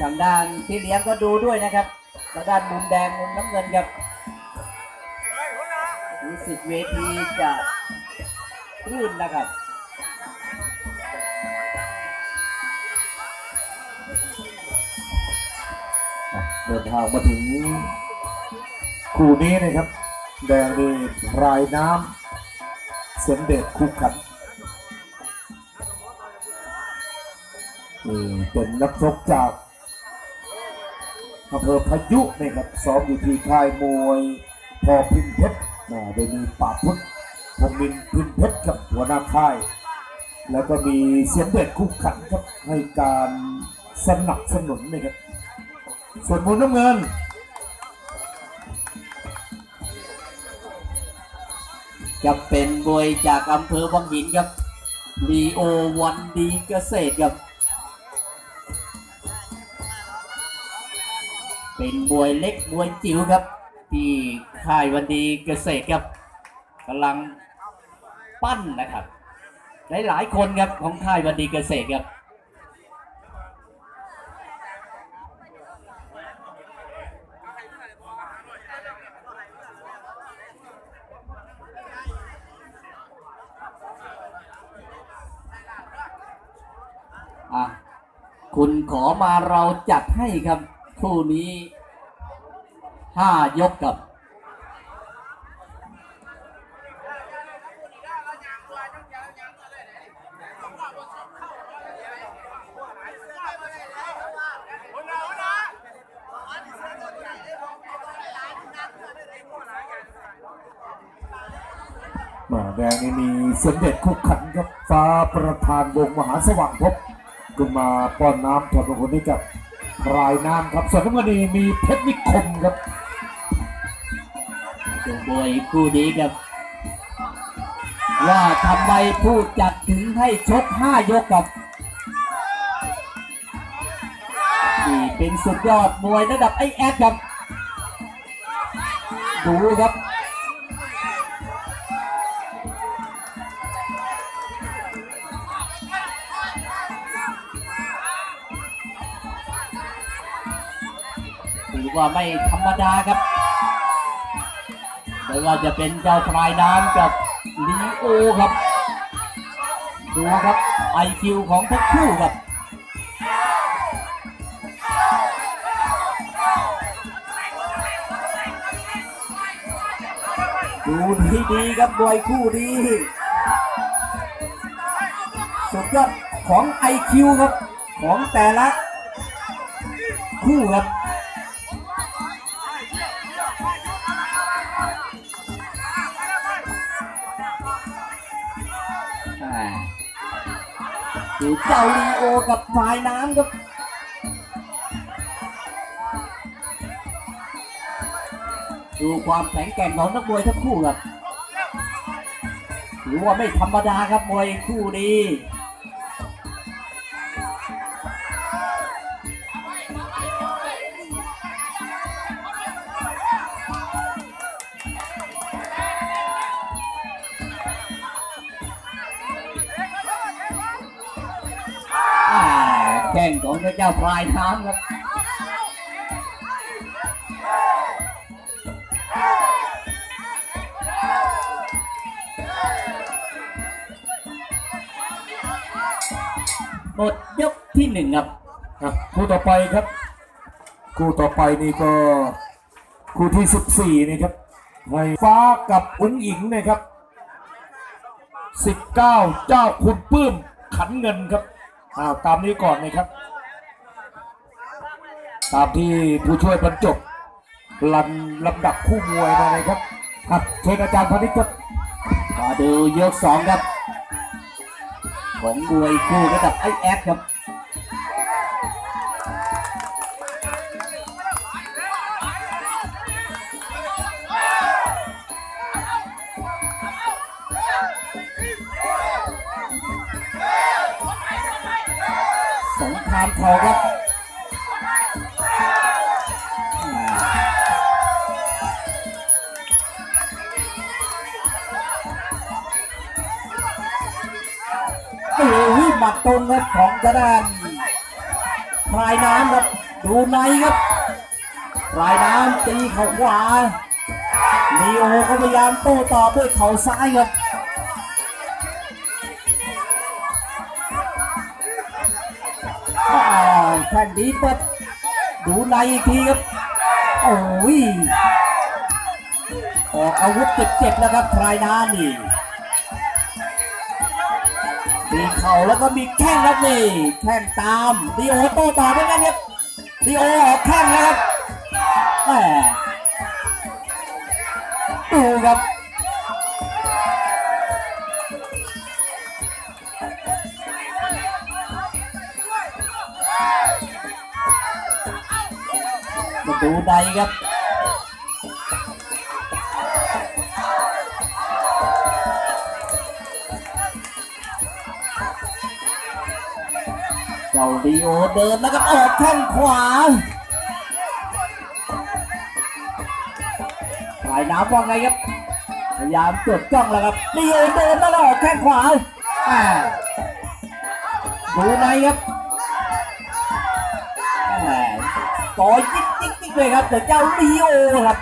ทางด้านพี่เลี้ยงก็ดูด้วยนะครับทางด้านมุมแดงมุมน้ำเงินครับรู้สึกเวทีจะรื่นนะครับเดินทางมาถึงคู่นี้นะครับ แดงนี่พรายน้ำเสมเด็จคู่ขันนี่เป็นนักชกจาก อำเภอพายุนะครับซ้อมอยู่ที่ค่ายมวยพอพิมพ์เพชรนะโดยมีป่าพุทธพงมินพิมพ์เพชรกับหัวหน้าค่าย แล้วก็มีเสียงเด็ดคู่ขันครับให้การสนับสนุนนะครับส่วนมุมน้ำเงินจะเป็นมวยจากอำเภอวังหินครับลีโอวันดีเกษตรครับ เป็นมวยเล็กมวยจิ๋วครับ ที่ค่ายวันดีเกษตรครับกำลังปั้นนะครับหลายๆคนครับของค่ายวันดีเกษตรครับคุณขอมาเราจัดให้ครับ คู่นี้ ห้ายกกับมาแดงนี่มีเสมเด็จคู่ขันครับฟ้าประธานวงมหาสว่างพบก็มาป้อนน้ำถอดมงคลให้กับพรายน้ำครับส่วนน้ำเงินนี่มีเพชรนิคมครับ วยคู่นี้ครับ ว่าทำไมผู้จัดถึงให้ชกห้ายกกับนี่เป็นสุดยอดมวยระดับไอแอดครับดูครับถือว่าไม่ธรรมดาครับ ว่าจะเป็นเจ้าพลายน้ำกับลีโอครับ ดูครับไอคิวของทั้งคู่ครับดูดีดีครับบวยคู่ดีสุดยอดของไอคิวครับ ของแต่ละคู่ครับ เจ้าลีโอกับฝ่ายน้ำครับดูความแข็งแกร่งของนักมวยทั้งคู่ครับถือว่าไม่ธรรมดาครับมวยคู่นี้ แข่งของพระเจ้าพลายน้ำครับหมดยกที่หนึ่งครับอะคู่ต่อไปครับคู่ต่อไปนี่ก็คู่ที่14นี่ครับไฟฟ้ากับอุ้งอิงนะครับ19เจ้าคุณปื้มขันเงินครับ อ้าวตามนี้ก่อนนะครับ ตามที่ผู้ช่วยบรรจบลันลำดับคู่มวยมาเลยครับครับเชิญอาจารย์พนิชครับมาดูยกสองครับ ของมวยคู่ระดับไอแอดครับ เข่าครับโอ้โหหมัดตรงครับของกระดานพลายน้ำครับดูในครับปลายน้ำตีเข่าขวาลีโอก็พยายามโต้ตอบด้วยเข่าซ้ายครับ แข่งดีเปิดดูในอีกทีครับ โอ้ย ออกอาวุธเจ็บๆแล้วครับพลายน้ำนี่ มีเข่าแล้วก็มีแข้งครับนี่แข้งตามดีโอโต้ต่อเหมือนกันครับดีโอออกแข้งแล้วครับแหมดูครับ ดูใดครับเจ้าดีโอเดินแล้วก็ออกแข้งขวาปลายน้ำว่าไงครับพยายามจดจ้องแล้วครับดีโอเดินแล้วก็ออกแข้งขวาดูไหนครับ ต่อยิกยิกยิกเลยครับแต่เจ้าดีโอครับ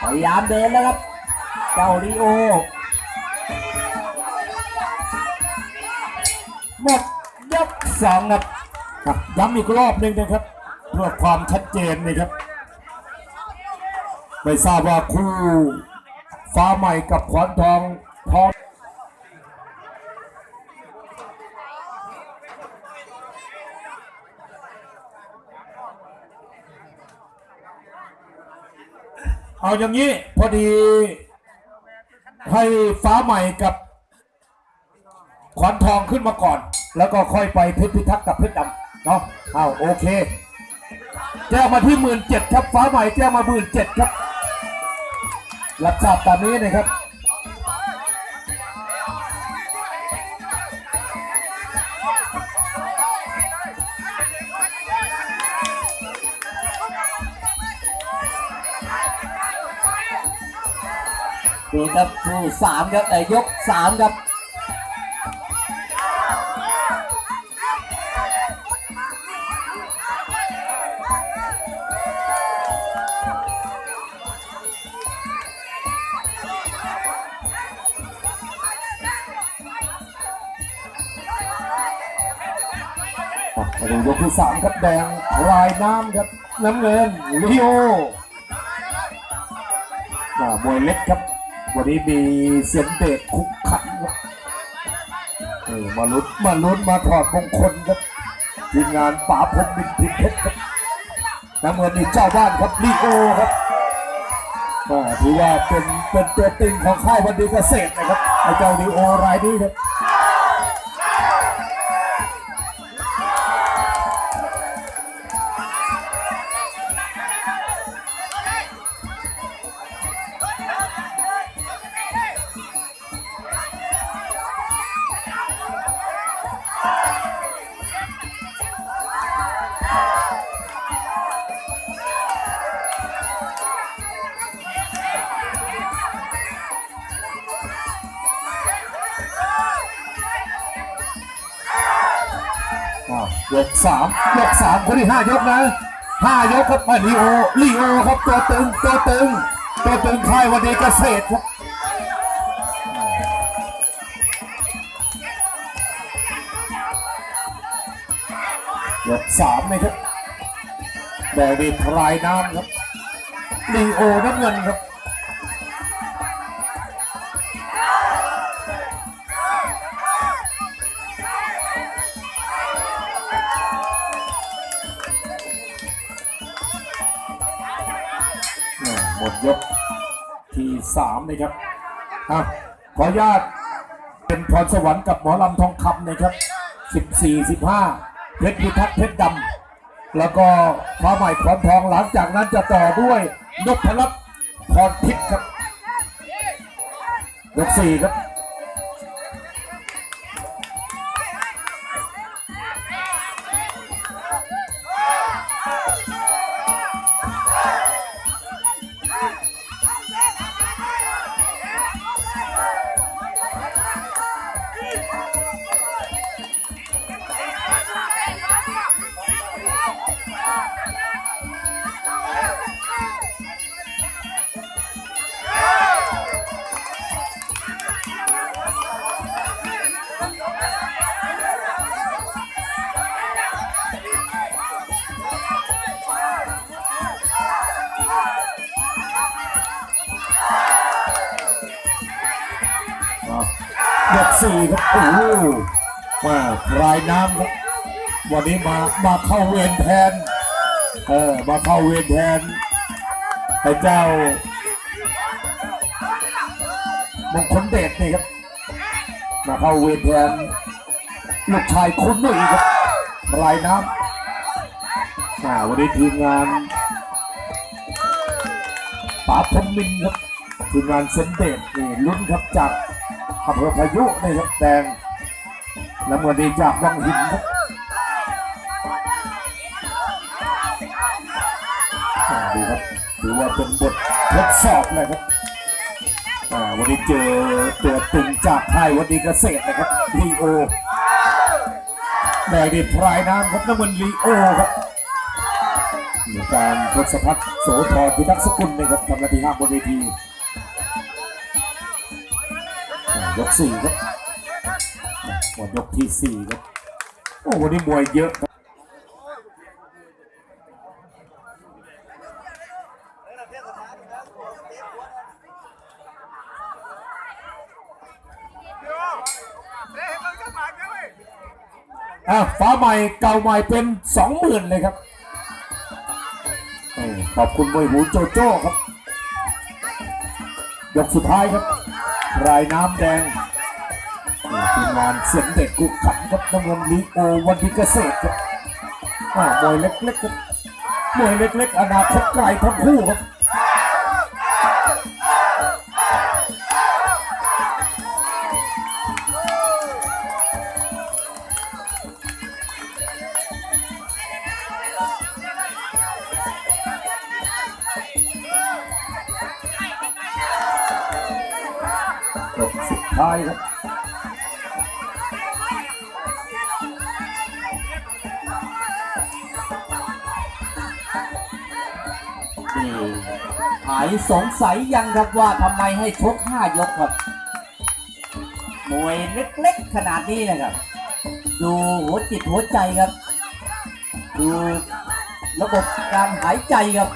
พยายามเดินแล้วครับ เจ้าดีโอหมดยกสองครับครับย้ำอีกรอบหนึ่งนะครับเพื่อความชัดเจนนะครับ ไม่ทราบว่าคู่ฟ้าใหม่กับขวานทองพร้อม เอาอย่างนี้พอดีให้ฟ้าใหม่กับขวานทองขึ้นมาก่อน แล้วก็ค่อยไปเพชรพิทักษ์กับเพชรดำเนาะเอาโอเค แจ้งมาที่หมื่นเจ็ดครับฟ้าใหม่แจ้งมาหมื่นเจ็ดครับรับทราบตามนี้นะครับ ดูครับคู่สามครับแต่ยกสามครับมาดูยกที่สามครับแดงรายน้ำครับน้ำเงินลิโออ่ามวยเล็กครับ วันนี้มีเสียงเดชคุกขันครับเออมาลุ้นมาลุ้นมาถอดมงคลครับทีมงานป๋าพมบินพิมเพชรครับน้ำเงินนี่เจ้าบ้านครับลีโอครับก็ถือว่าเป็นเป็นตัวติงของค่ายวันดีเกษตรนะครับไอเจ้าลีโอรายนี้ครับ กสามยกสามคนที่ห้ายกนะห้ายกครับมาลีโอลีโอครับตัวตึงตัวตึงตัวตึงค่ายวันนี้เกษตรครับยกสามนะครับแดงดีพลายน้ำครับลีโอน้ำเงินครับ ยกที่สามนะครับอะขออนุญาตเป็นพรสวรรค์กับหมอลำทองคำนะครับสิบสี่สิบห้าเพชรพิทักษ์เพชรดำแล้วก็ฟ้าใหม่ขอนทองหลังจากนั้นจะต่อด้วยนพรัตน์พรทิพย์ครับยกสี่ครับ สี่ครับโอ้โหมาพรายน้ำครับวันนี้มามาเข้าเวรแทนเออมาเข้าเวรแทนไอ้เจ้ามงคลเดชนี่ครับมาเข้าเวรแทนลูกชายคุณหนุ่ยครับพรายน้ำาวันนี้ทีมงานป๋าพมินครับทีมงานเซนเดชนี่ลุ้นครับจาก อำเภอพายุนี่ครับแดงแล้ววันนี้จากวังหินครับดูครับถือว่าเป็นบททดสอบเลยครับวันนี้เจอตัวตึงจากค่ายวันดีเกษตรนะครับลีโอแดงนี่พรายน้ำครับน้ำมันลีโอครับมีการทศพัฒน์โสธรพิทักษ์สกุลนะครับทำหน้าที่ห้ามบนเวที ยกสี่ครับหมดยกที่สี่ครับ โอ้วันนี้มวยเยอะครับอะฟ้าใหม่เก่าใหม่เป็นสองหมื่นเลยครับอขอบคุณมวยหูโจโจ้ครับ ยกสุดท้ายครับ รายน้ำแดงทีมงานเสียงเด็กกุกขันครับน้ำเงินลีโอวันดีเกษตรครับอ่ามวยเล็กๆครับมวยเล็ก ๆ อนาคตไกลทั้งคู่ครับ ท้ายครับหายสงสัยยังครับว่าทำไมให้ชกห้ายกครับมวยเล็กๆขนาดนี้นะครับ ดูหัวจิตหัวใจครับ ดูระบบการหายใจครับ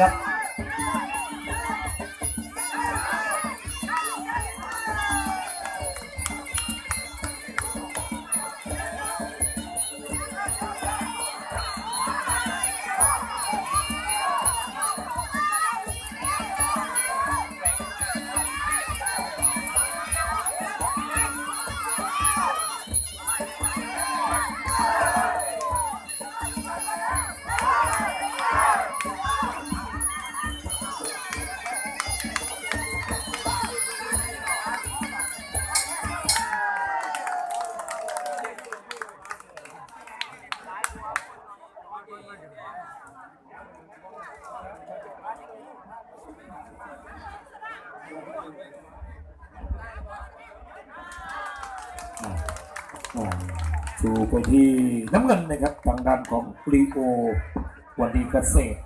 ดู ไปที่น้ำเงินนะครับทางด้านของลีโอวันดีเกษตรครับ